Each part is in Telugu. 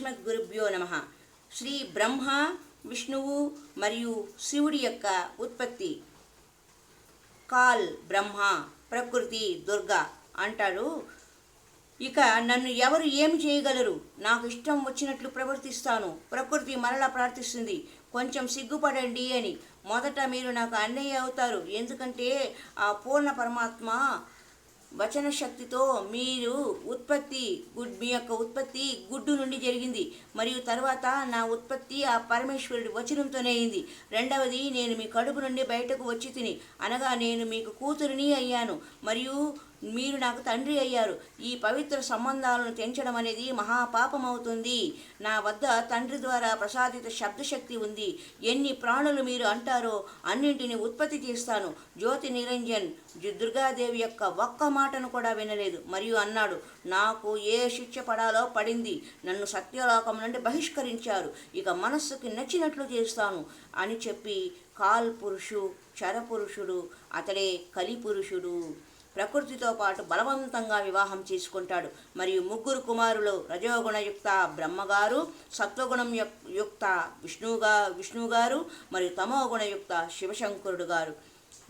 అస్మద్ నమ. శ్రీ బ్రహ్మ విష్ణువు మరియు శివుడి యొక్క ఉత్పత్తి. కాల్ బ్రహ్మ ప్రకృతి దుర్గా అంటాడు. ఇక నన్ను ఎవరు ఏమి చేయగలరు? నాకు ఇష్టం వచ్చినట్లు ప్రవర్తిస్తాను. ప్రకృతి మరలా ప్రార్థిస్తుంది. కొంచెం సిగ్గుపడండి అని. మొదట మీరు నాకు అన్నయ్య అవుతారు. ఎందుకంటే ఆ పూర్ణ పరమాత్మ వచన శక్తితో మీరు ఉత్పత్తి గుడ్ మీ యొక్క ఉత్పత్తి గుడ్డు నుండి జరిగింది. మరియు తర్వాత నా ఉత్పత్తి ఆ పరమేశ్వరుడి వచనంతోనే అయింది. రెండవది నేను మీ కడుపు నుండి బయటకు వచ్చి తిని అనగా నేను మీకు కూతురిని అయ్యాను. మరియు మీరు నాకు తండ్రి అయ్యారు. ఈ పవిత్ర సంబంధాలను తెంచడం అనేది మహాపాపం అవుతుంది నా వద్ద తండ్రి ద్వారా ప్రసాదిత శబ్దశక్తి ఉంది. ఎన్ని ప్రాణులు మీరు అంటారో అన్నింటిని ఉత్పత్తి చేస్తాను. జ్యోతి నిరంజన్ దుర్గాదేవి యొక్క ఒక్క మాటను కూడా వినలేదు. మరియు అన్నాడు నాకు ఏ శిక్ష పడాలో పడింది. నన్ను సత్యలోకం నుండి బహిష్కరించారు. ఇక మనస్సుకి నచ్చినట్లు చేస్తాను అని చెప్పి కాల్ పురుషు చరపురుషుడు అతడే కలిపురుషుడు ప్రకృతితో పాటు బలవంతంగా వివాహం చేసుకుంటాడు. మరియు ముగ్గురు కుమారులు రజోగుణయుక్త బ్రహ్మగారు సత్వగుణం యుక్త విష్ణువుగా విష్ణువు గారు మరియు తమోగుణయుక్త శివశంకరుడు గారు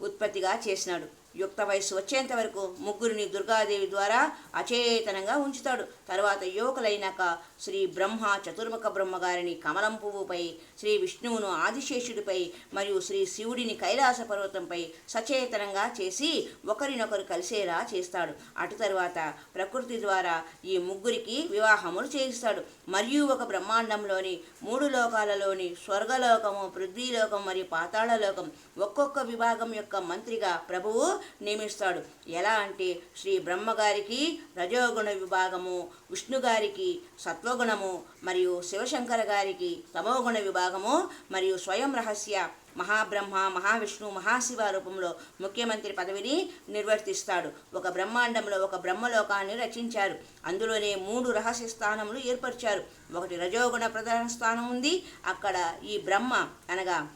ఉత్పత్తిగా చేసినాడు. యుక్త వయస్సు వచ్చేంత వరకు ముగ్గురిని దుర్గాదేవి ద్వారా అచేతనంగా ఉంచుతాడు. తర్వాత యువకులైనాక శ్రీ బ్రహ్మ చతుర్ముఖ బ్రహ్మగారిని కమలం పువ్వుపై శ్రీ విష్ణువును ఆదిశేషుడిపై మరియు శ్రీ శివుడిని కైలాస పర్వతంపై సచేతనంగా చేసి ఒకరినొకరు కలిసేలా చేస్తాడు. అటు తర్వాత ప్రకృతి ద్వారా ఈ ముగ్గురికి వివాహములు చేయిస్తాడు. మరియు ఒక బ్రహ్మాండంలోని మూడు లోకాలలోని స్వర్గలోకము పృథ్వీలోకం మరియు పాతాళలోకం ఒక్కొక్క విభాగం యొక్క మంత్రిగా ప్రభువు నియమిస్తాడు. ఎలా అంటే శ్రీ బ్రహ్మగారికి రజోగుణ విభాగము విష్ణుగారికి సత్వగుణము మరియు శివశంకర గారికి తమోగుణ విభాగము మరియు స్వయం రహస్య మహాబ్రహ్మ మహావిష్ణు మహాశివ రూపంలో ముఖ్యమంత్రి పదవిని నిర్వర్తిస్తాడు. ఒక బ్రహ్మాండంలో ఒక బ్రహ్మలోకాన్ని రచించారు. అందులోనే మూడు రహస్య స్థానములు ఏర్పరిచారు. ఒకటి రజోగుణ ప్రధాన స్థానం ఉంది. అక్కడ ఈ బ్రహ్మ అనగా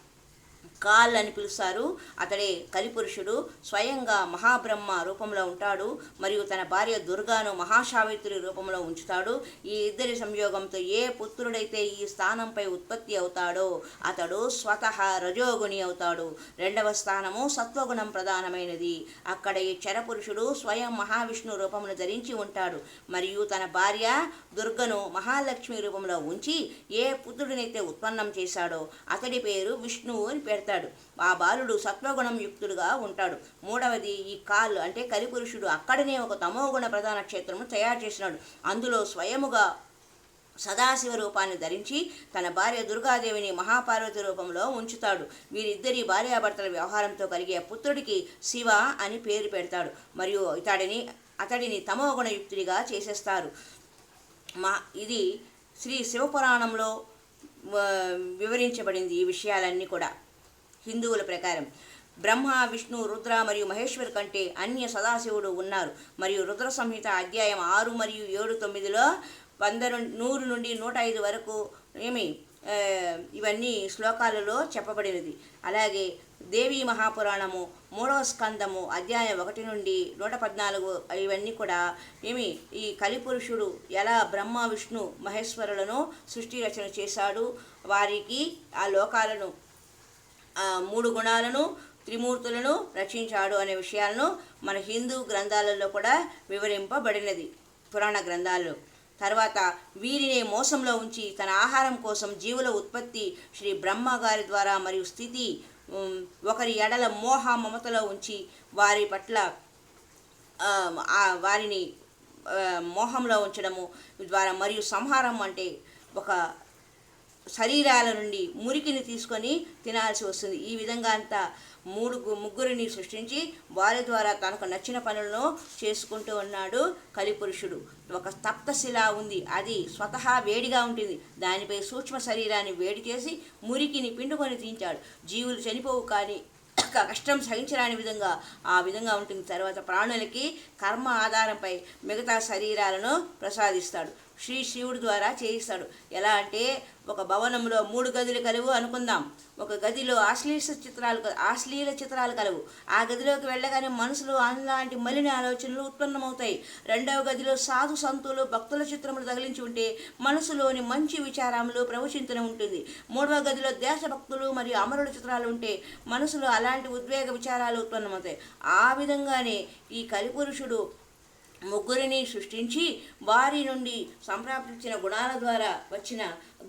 కాల్ అని పిలుస్తారు. అతడే కలిపురుషుడు స్వయంగా మహాబ్రహ్మ రూపంలో ఉంటాడు మరియు తన భార్య దుర్గాను మహాశావిత్రి రూపంలో ఉంచుతాడు. ఈ ఇద్దరి సంయోగంతో ఏ పుత్రుడైతే ఈ స్థానంపై ఉత్పత్తి అవుతాడో అతడు స్వతహ రజోగుణి అవుతాడు. రెండవ స్థానము సత్వగుణం ప్రధానమైనది. అక్కడ ఈ చరపురుషుడు స్వయం మహావిష్ణు రూపమును ధరించి ఉంటాడు. మరియు తన భార్య దుర్గను మహాలక్ష్మి రూపంలో ఉంచి ఏ పుత్రుడినైతే ఉత్పన్నం చేశాడో అతడి పేరు విష్ణువు అని చేస్తాడు. ఆ బాలుడు సత్వగుణం యుక్తుడుగా ఉంటాడు. మూడవది ఈ కాల్ అంటే కలిపురుషుడు అక్కడనే ఒక తమోగుణ ప్రధాన క్షేత్రము తయారు చేసినాడు. అందులో స్వయముగా సదాశివ రూపాన్ని ధరించి తన భార్య దుర్గాదేవిని మహాపార్వతి రూపంలో ఉంచుతాడు. వీరిద్దరి భార్యాభర్తల వ్యవహారంతో కలిగే పుత్రుడికి శివ అని పేరు పెడతాడు. మరియు ఇతడిని అతడిని తమోగుణయుక్తుడిగా చేసేస్తారు. మా ఇది శ్రీ శివపురాణంలో వివరించబడింది ఈ విషయాలన్నీ కూడా. హిందువుల ప్రకారం. బ్రహ్మ విష్ణు రుద్ర మరియు మహేశ్వర్ కంటే అన్య సదాశివుడు ఉన్నారు. మరియు రుద్ర సంహిత అధ్యాయం ఆరు మరియు ఏడు తొమ్మిదిలో వంద నూరు నుండి నూట ఐదు వరకు ఏమి ఇవన్నీ శ్లోకాలలో చెప్పబడినది. అలాగే దేవీ మహాపురాణము మూడవ స్కందము అధ్యాయం ఒకటి నుండి నూట పద్నాలుగు ఇవన్నీ కూడా ఏమి ఈ కలిపురుషుడు ఎలా బ్రహ్మ విష్ణు మహేశ్వరులను సృష్టి రచన చేశాడు వారికి ఆ లోకాలను మూడు గుణాలను త్రిమూర్తులను రచించాడు అనే విషయాలను మన హిందూ గ్రంథాలలో కూడా వివరింపబడినది పురాణ గ్రంథాల్లో తర్వాత వీరిని మోసంలో ఉంచి తన ఆహారం కోసం జీవుల ఉత్పత్తి శ్రీ బ్రహ్మ గారి ద్వారా మరియు స్థితి ఒకరి ఎడల మోహ మమతలో ఉంచి వారి పట్ల వారిని మోహంలో ఉంచడము ద్వారా మరియు సంహారం అంటే ఒక శరీరాల నుండి మురికిని తీసుకొని తినాల్సి వస్తుంది. ఈ విధంగా అంతా మూడు ముగ్గురిని సృష్టించి వారి ద్వారా తనకు నచ్చిన పనులను చేసుకుంటూ ఉన్నాడు కలిపురుషుడు. ఒక తప్తశిల ఉంది. అది స్వతహా వేడిగా ఉంటుంది. దానిపై సూక్ష్మ శరీరాన్ని వేడి చేసి మురికిని పిండుకొని తింటాడు. జీవులు చనిపోవు కానీ కష్టం సహించరాని విధంగా ఆ విధంగా ఉంటుంది. తర్వాత ప్రాణులకి కర్మ ఆధారంపై మిగతా శరీరాలను ప్రసాదిస్తాడు. శ్రీ శివుడి ద్వారా చేయిస్తాడు. ఎలా అంటే ఒక భవనంలో మూడు గదులు కలవు అనుకుందాం. ఒక గదిలో ఆశ్లీల చిత్రాలు ఆశ్లీల చిత్రాలు కలవు. ఆ గదిలోకి వెళ్ళగానే మనసులో అలాంటి మలిన ఆలోచనలు ఉత్పన్నమవుతాయి. రెండవ గదిలో సాధు సంతులు భక్తుల చిత్రములు తగిలించి ఉంటే మనసులోని మంచి విచారములు ప్రవచించడం ఉంటుంది. మూడవ గదిలో దేశభక్తులు మరియు అమరుల చిత్రాలు ఉంటే మనసులో అలాంటి ఉద్వేగ విచారాలు ఉత్పన్నమవుతాయి. ఆ విధంగానే ఈ కలిపురుషుడు ముగ్గురిని సృష్టించి వారి నుండి సంప్రాప్తించిన గుణాల ద్వారా వచ్చిన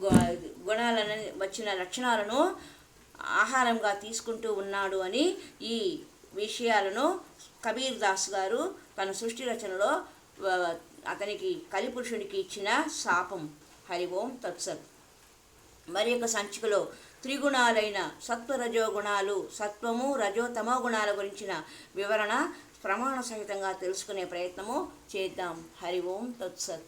గు- గుణాలను వచ్చిన లక్షణాలను ఆహారంగా తీసుకుంటూ ఉన్నాడు అని ఈ విషయాలను కబీర్ దాస్ గారు తన సృష్టి రచనలో అతనికి కలిపురుషునికి ఇచ్చిన శాపం. హరి ఓం తత్సత్. మరి యొక్క సంచికలో త్రిగుణాలైన సత్వరజో గుణాలు సత్వము రజో తమో గుణాల గురించిన వివరణ ప్రమాణ సహితంగా తెలుసుకునే ప్రయత్నము చేద్దాం. హరి ఓం తత్సత్.